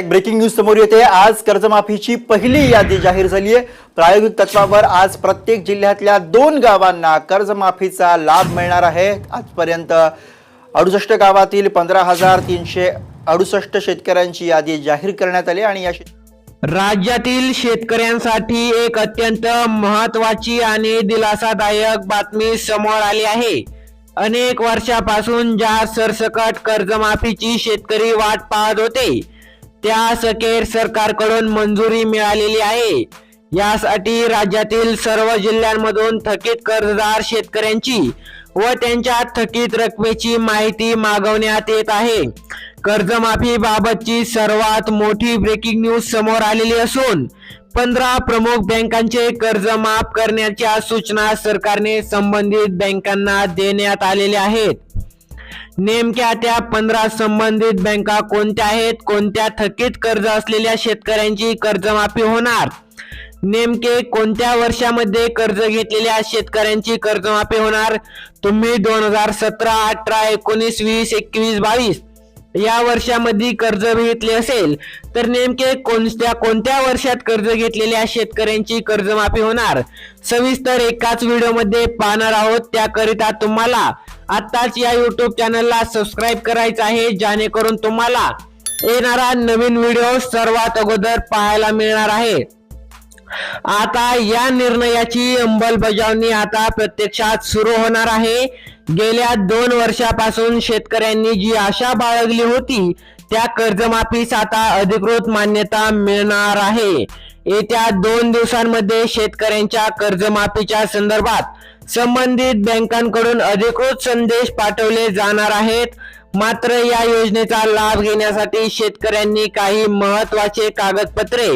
एक breaking news समोर येते. आज कर्जमाफीची पहिली यादी जाहीर झाली आहे प्रायोगिक तत्वावर आज प्रत्येक जिल्ह्यातल्या दोन गावांना कर्जमाफीचा लाभ मिळणार आहे. आजपर्यंत अडुसष्ट गावातील पंधरा हजार तीनशे अडुसष्ट शेतकऱ्यांची यादी जाहीर करण्यात आली आणि या राज्यातील शेतकऱ्यांसाठी एक अत्यंत महत्वाची आणि दिलासादायक बातमी समोर आली आहे. अनेक वर्षापासून ज्या सरसकट कर्जमाफीची शेतकरी वाट पाहत होते त्या सकेर सरकारकडून मंजुरी मिळालेली आहे. यासाठी राज्यातील सर्व जिल्ह्यांमधून थकीत कर्जदार शेतकऱ्यांची व त्यांच्या थकीत रकमेची माहिती मागवण्यात येत आहे. कर्जमाफी बाबतची सर्वात मोठी ब्रेकिंग न्यूज समोर आलेली असून पंधरा प्रमुख बँकांचे कर्ज माफ करण्याच्या सूचना सरकारने संबंधित बँकांना देण्यात आलेल्या आहेत. नेमक्या त्या पंधरा संबंधित बँका कोणत्या आहेत? कोणत्या थकीत कर्ज असलेल्या शेतकऱ्यांची कर्जमाफी होणार? नेमके कोणत्या वर्षामध्ये कर्ज घेतलेल्या शेतकऱ्यांची कर्जमाफी होणार? तुम्ही दोन हजार सतरा अठरा एकोणीस वीस एकवीस बावीस या वर्षामध्ये कर्ज घेतले असेल तर नेमके कोणत्या कोणत्या वर्षात कर्ज घेतलेल्या शेतकऱ्यांची कर्जमाफी होणार? सविस्तर एकाच व्हिडिओमध्ये पाहणार आहोत. त्याकरिता तुम्हाला आत्ताच या युट्यूब चॅनलला सबस्क्राईब करायचं आहे जेणेकरून तुम्हाला येणारा नवीन व्हिडिओ सर्वात अगोदर पाहायला मिळणार आहे. आता या निर्णयाची अंमलबजावणी आता प्रत्यक्षात सुरू होणार आहे. गेल्या दोन वर्षापासून शेतकऱ्यांनी जी आशा बाळगली होती त्या कर्जमाफीस आता अधिकृत मान्यता मिळणार आहे. येत्या दोन दिवसांमध्ये शेतकऱ्यांच्या कर्जमाफीच्या संदर्भात संबंधित बँकांकडून अधिकृत संदेश पाठवले जाणार आहेत. मात्र या योजनेचा लाभ घेण्यासाठी शेतकऱ्यांनी काही महत्त्वाचे कागदपत्रे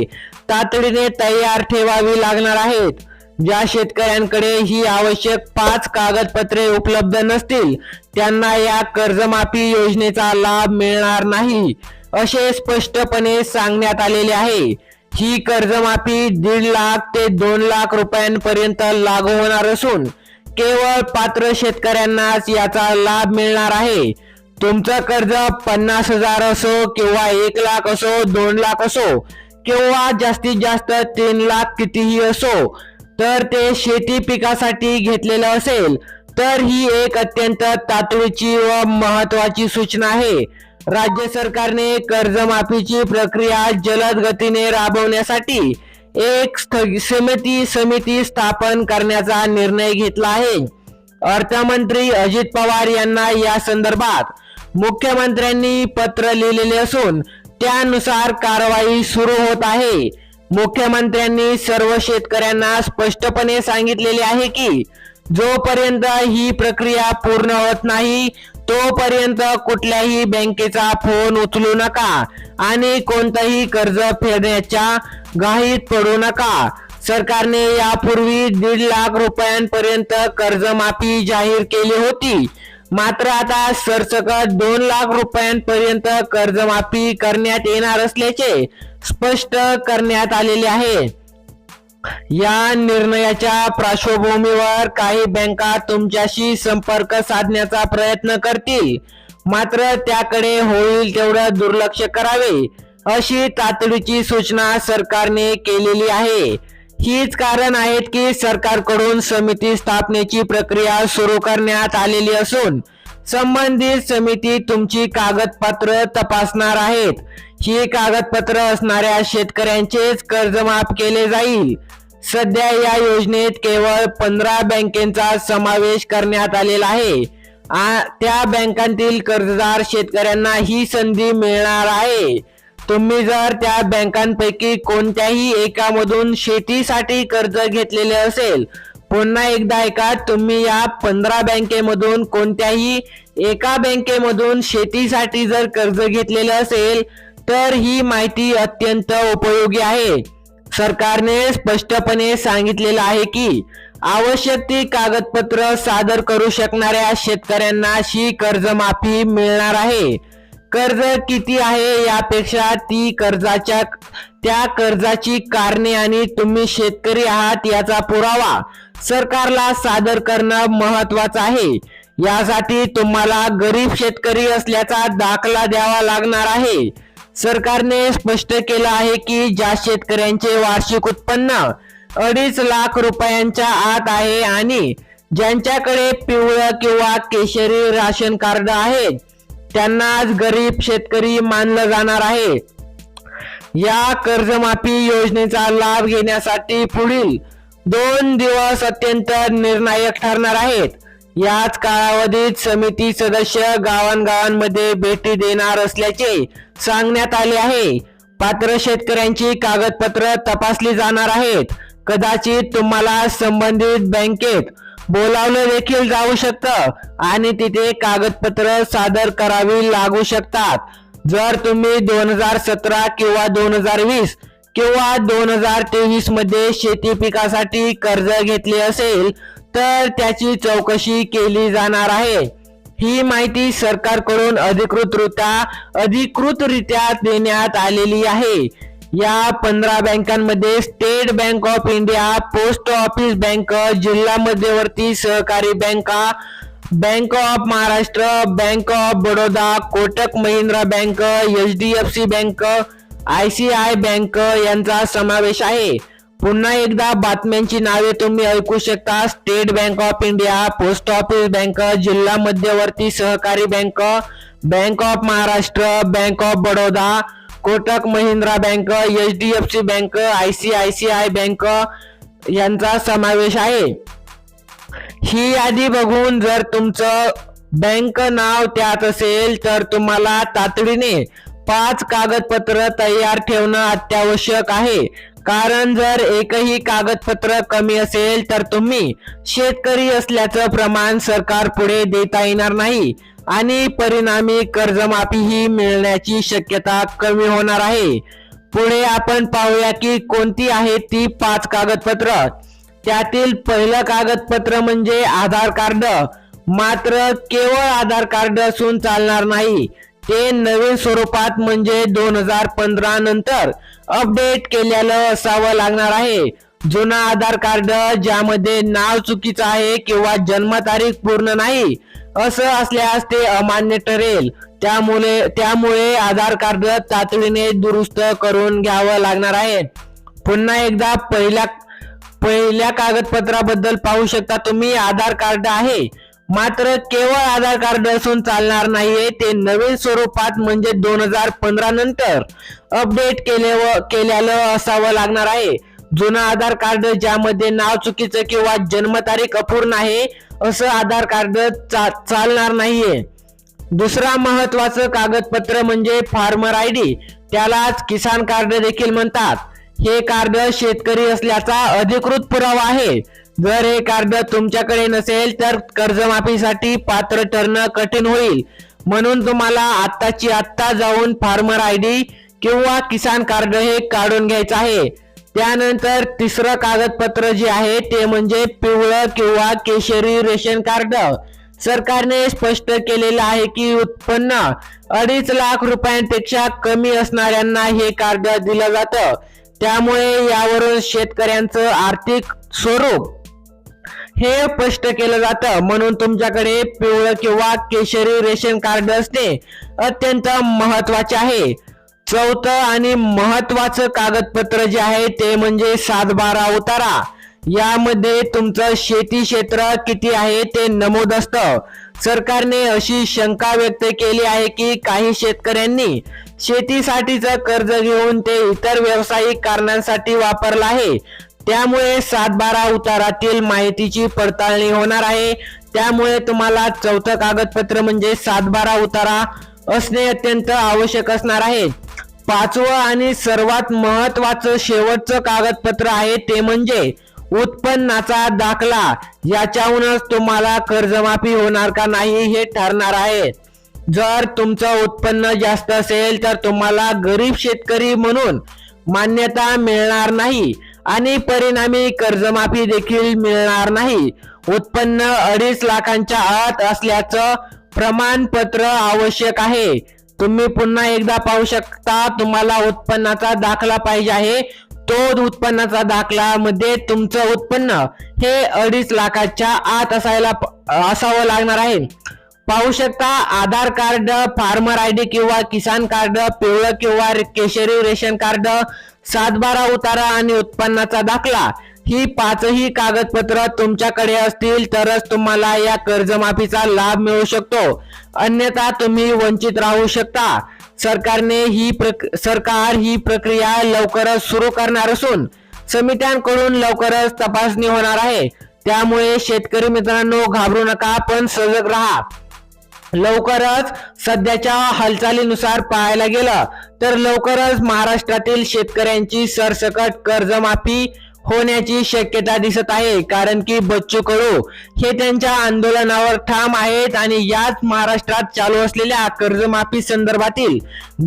तातडीने तयार ठेवावी लागणार आहेत. ज्या शेतकऱ्यांकडे ही आवश्यक पाच कागदपत्रे उपलब्ध नसतील त्यांना या कर्जमाफी योजनेचा लाभ मिळणार नाही असे स्पष्टपणे सांगण्यात आलेले आहे. ही कर्जमाफी दीड लाख ते दोन लाख रुपयांपर्यंत लागू होणार असून केवळ पात्र शेतकऱ्यांनाच याचा लाभ मिळणार आहे. तुमचं कर्ज पन्नास हजार असो किंवा एक लाख असो दोन लाख असो किंवा जास्तीत जास्त तीन लाख कितीही असो तर ते शेती पिकासाठी घेतलेलं असेल तर ही एक अत्यंत तातडीची व महत्वाची सूचना आहे. राज्य सरकारने कर्जमाफीची प्रक्रिया जलद गतीने राबवण्यासाठी एक समिती समिती स्थापन करण्याचा निर्णय घेतला आहे. अर्थमंत्री अजित पवार यांना या संदर्भात मुख्यमंत्र्यांनी पत्र लिहिलेले असून त्यानुसार कारवाई सुरू होत आहे. मुख्यमंत्र्यांनी सर्व शेतकऱ्यांना स्पष्टपणे सांगितलेले आहे की जोपर्यंत ही प्रक्रिया पूर्ण होत नाही तोपर्यंत कुठल्याही बँकेचा फोन उचलू नका आणि कोणतंही कर्ज फेडण्याच्या घाईत पडू नका. सरकारने यापूर्वी दीड लाख रुपयांपर्यंत कर्जमाफी जाहीर केली होती. मात्र आता सरसकट दोन लाख रुपयांपर्यंत कर्जमाफी करण्यात येणार असल्याचे स्पष्ट करण्यात आलेले आहे. या निर्णयाच्या पार्श्वभूमीवर काही बँका तुमच्याशी संपर्क साधण्याचा प्रयत्न करतील. मात्र त्याकडे होईल तेवढं दुर्लक्ष करावे अशी तातडीची सूचना सरकारने केलेली आहे. हीच कारण आहेत की सरकारकडून समिती स्थापनेची प्रक्रिया सुरू करण्यात आलेली असून संबंधित समिती तुमची कागदपत्र तपासणार आहेत. ही कागदपत्र असणाऱ्या शेतकऱ्यांचेच कर्ज माफ केले जाईल. सध्या या योजनेत केवळ पंधरा बँकेचा समावेश करण्यात आलेला आहे. आ- त्या बँकांतील कर्जदार शेतकऱ्यांना ही संधी मिळणार आहे. तुम्ही जर त्या बँकांपैकी कोणत्याही एकामधून शेतीसाठी कर्ज घेतलेले असेल पुन्हा एकदा ऐका तुम्ही या पंधरा बँकेमधून कोणत्याही एका बँकेमधून शेतीसाठी जर कर्ज घेतलेले असेल तर ही माहिती अत्यंत उपयोगी आहे. सरकारने स्पष्टपणे सांगितलेलं आहे की आवश्यक ती कागदपत्र सादर करू शकणाऱ्या शेतकऱ्यांना अशी कर्जमाफी मिळणार आहे. कर्ज किती आहे यापेक्षा ती कर्जाच्या त्या कर्जाची कारणे आणि तुम्ही शेतकरी आहात याचा पुरावा सरकारला सादर करणं महत्वाचं आहे. यासाठी तुम्हाला गरीब शेतकरी असल्याचा दाखला द्यावा लागणार आहे. सरकारने स्पष्ट केलं आहे की ज्या शेतकऱ्यांचे वार्षिक उत्पन्न अडीच लाख रुपयांच्या आत आहे आणि ज्यांच्याकडे पिवळं किंवा केशरी राशन कार्ड आहे त्यांनाच गरीब शेतकरी मानलं जाणार आहे. या कर्जमाफी योजनेचा लाभ घेण्यासाठी पुढील दोन दिवस अत्यंत निर्णायक ठरणार आहेत. याच कालावधीत समिती सदस्य गावांगावांमध्ये भेटी देणार असल्याचे सांगण्यात आले आहे. पात्र शेतकऱ्यांची कागदपत्र तपासली जाणार आहेत. कदाचित तुम्हाला संबंधित बँकेत बोलावलं देखील जाऊ शकतं. आणि तिथे कागदपत्र सादर करावी लागू शकतात. जर तुम्ही दोन हजार सतरा किंवा दोन हजार वीस किंवा दोन हजार तेवीसमध्ये शेती पिकासाठी कर्ज घेतले असेल तर त्याची चौकशी केली जाणार आहे. ही माहिती सरकारकडून अधिकृतरित्या अधिकृतरित्या देण्यात आलेली आहे. या पंधरा बँकांमध्ये State Bank of India post office bank जिल्हा मध्यवर्ती सहकारी बँका Bank of Maharashtra Bank of Baroda Kotak Mahindra bank H D F C bank I C I bank यांचा समावेश आहे. पुन्हा एकदा बातम्यांची नावे तुम्ही ऐकू शकता. State Bank of India post office bank जिल्हा मध्यवर्ती सहकारी bank Bank of Maharashtra Bank of Baroda Kotak Mahindra bank H D F C bank I C I C I bank यांचा समावेश आहे. ही यादी बघून जर तुमचं बँक नाव त्यात असेल तर तुम्हाला तातडीने पाच कागदपत्र तयार ठेवणं अत्यावश्यक आहे. कारण जर एकही कागदपत्र कमी असेल तर तुम्ही शेतकरी असल्याचं प्रमाण सरकार पुढे देता येणार नाही आणि परिणामी कर्जमाफी ही मिळण्याची शक्यता कमी होणार आहे. पुढे आपण पाहूया की कोणती आहेत ती पाच कागदपत्र. त्यातील पहिलं कागदपत्र म्हणजे आधार कार्ड. मात्र केवळ आधार कार्ड असून चालणार नाही. ते नवीन स्वरूपात म्हणजे दोन हजार पंधरा नंतर अपडेट केलेलं असावं लागणार आहे. जुना आधार कार्ड ज्यामध्ये नाव चुकीचं आहे किंवा जन्मतारीख पूर्ण नाही असं असल्यास ते अमान्य ठरेल. त्यामुळे त्यामुळे आधार कार्ड तातडीने दुरुस्त करून घ्यावं लागणार आहे. पुन्हा एकदा पहिल्या पहिल्या कागदपत्राबद्दल पाहू शकता तुम्ही आधार कार्ड आहे. मात्र केवळ आधार कार्ड असून चालणार नाहीये. ते नवीन स्वरूपात म्हणजे दोन हजार पंधरा नंतर अपडेट केले केलेलं असावं लागणार आहे. जुनं आधार कार्ड ज्यामध्ये नाव चुकीचं किंवा जन्मतारीख अपूर्ण आहे असं आधार कार्ड चा, चालणार नाहीये. दुसरा महत्वाचं कागदपत्र म्हणजे फार्मर आय डी. त्यालाच किसान कार्ड देखील म्हणतात. हे कार्ड शेतकरी असल्याचा अधिकृत पुरावा आहे. जर हे कार्ड तुमच्याकडे नसेल तर कर्जमाफीसाठी पात्र ठरणं कठीण होईल. म्हणून तुम्हाला आत्ताची आत्ता जाऊन फार्मर आय डी किंवा किसान कार्ड हे काढून घ्यायचं आहे. त्यानंतर तिसरं कागदपत्र जे आहे ते म्हणजे पिवळं किंवा केशरी रेशन कार्ड. सरकारने स्पष्ट केलेलं आहे की उत्पन्न अडीच लाख रुपयांपेक्षा कमी असणाऱ्यांना हे कार्ड दिलं जातं. त्यामुळे यावरून शेतकऱ्यांचं आर्थिक स्वरूप हे स्पष्ट केलं जातं. म्हणून तुमच्याकडे पिवळं किंवा केशरी रेशन कार्ड असणे अत्यंत महत्त्वाचे आहे. चौथं आणि महत्वाचं कागदपत्र जे आहे ते म्हणजे सातबारा उतारा. यामध्ये तुमचं शेती क्षेत्र किती आहे ते नमूद असतं. सरकारने अशी शंका व्यक्त केली आहे की काही शेतकऱ्यांनी शेतीसाठीचं कर्ज घेऊन ते इतर व्यावसायिक कारणांसाठी वापरलं आहे. त्यामुळे सातबारा उतारातील माहितीची पडताळणी होणार आहे. त्यामुळे तुम्हाला चौथं कागदपत्र म्हणजे सातबारा उतारा असणे अत्यंत आवश्यक असणार आहे. पाचवं आणि सर्वात महत्वाचं शेवटचं कागदपत्र आहे ते म्हणजे उत्पन्नाचा दाखला. याच्याहूनच तुम्हाला कर्जमाफी होणार का नाही हे ठरणार आहे. जर तुमचं उत्पन्न जास्त असेल तर तुम्हाला गरीब शेतकरी म्हणून मान्यता मिळणार नाही. आणि परिणामी कर्जमाफी देखील मिळणार नाही. उत्पन्न अडीच लाखांच्या आत असल्याचं प्रमाणपत्र आवश्यक आहे. तुम्ही पुन्हा एकदा पाहू शकता तुम्हाला उत्पन्नाचा दाखला पाहिजे आहे. तो उत्पन्नाचा दाखला मध्ये तुमचं उत्पन्न हे अडीच लाखाच्या आत असायला असावं लागणार आहे. पाहू शकता Aadhaar card farmer I D किंवा किसान कार्ड पिवळं किंवा केशरी रेशन कार्ड सातबारा उतारा आणि उत्पन्नाचा दाखला. ही पाचही कागदपत्र तुमच्याकडे असतील तरच तुम्हाला या कर्जमाफीचा लाभ मिळू शकतो. अन्यथा तुम्ही वंचित राहू शकता. सरकारने ही प्रक सरकार ही प्रक्रिया लवकरच सुरू करणार असून समित्यांकडून लवकरच तपासणी होणार आहे. त्यामुळे शेतकरी मित्रांनो घाबरू नका पण सजग राहा. लवकरच सध्याच्या हालचालीनुसार पाहायला गेलं तर लवकरच महाराष्ट्रातील शेतकऱ्यांची सरसकट कर्जमाफी होण्याची शक्यता दिसत आहे. कारण की बच्चू कडू हे त्यांच्या आंदोलनावर ठाम आहेत आणि याच महाराष्ट्रात चालू असलेल्या कर्जमाफी संदर्भातील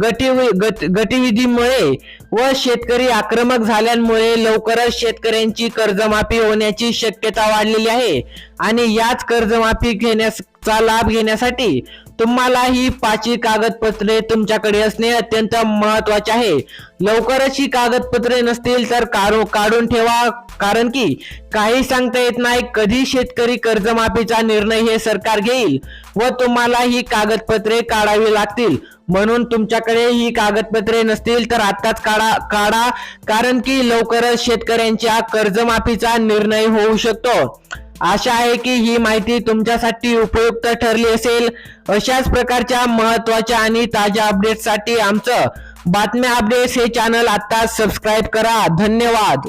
गतिविधीमुळे गत- गतिविधीमुळे व शेतकरी आक्रमक झाल्यामुळे लवकरच शेतकऱ्यांची कर्जमाफी होण्याची शक्यता वाढलेली आहे. आणि याच कर्जमाफी घेण्याचा लाभ घेण्यासाठी तुम्हाला ही पाचवी कागदपत्रे तुमच्याकडे असणे अत्यंत महत्त्वाचे आहे. लवकरच ही कागदपत्रे नसतील तर काढू काढून ठेवा. कारण की काही सांगता येत नाही कधी शेतकरी कर्जमाफीचा निर्णय हे सरकार घेईल व तुम्हाला ही कागदपत्रे काढावी लागतील. म्हणून तुमच्याकडे ही कागदपत्रे नसतील तर आताच काढा काढा. कारण की लवकरच शेतकऱ्यांच्या कर्जमाफीचा निर्णय होऊ शकतो. आशा आहे की ही माहिती तुमच्यासाठी उपयुक्त ठरली असेल. अशाच प्रकारच्या महत्त्वाच्या आणि ताज्या अपडेटसाठी आमचं बातम्या अपडेट्स हे चॅनल आता सबस्क्राईब करा. धन्यवाद.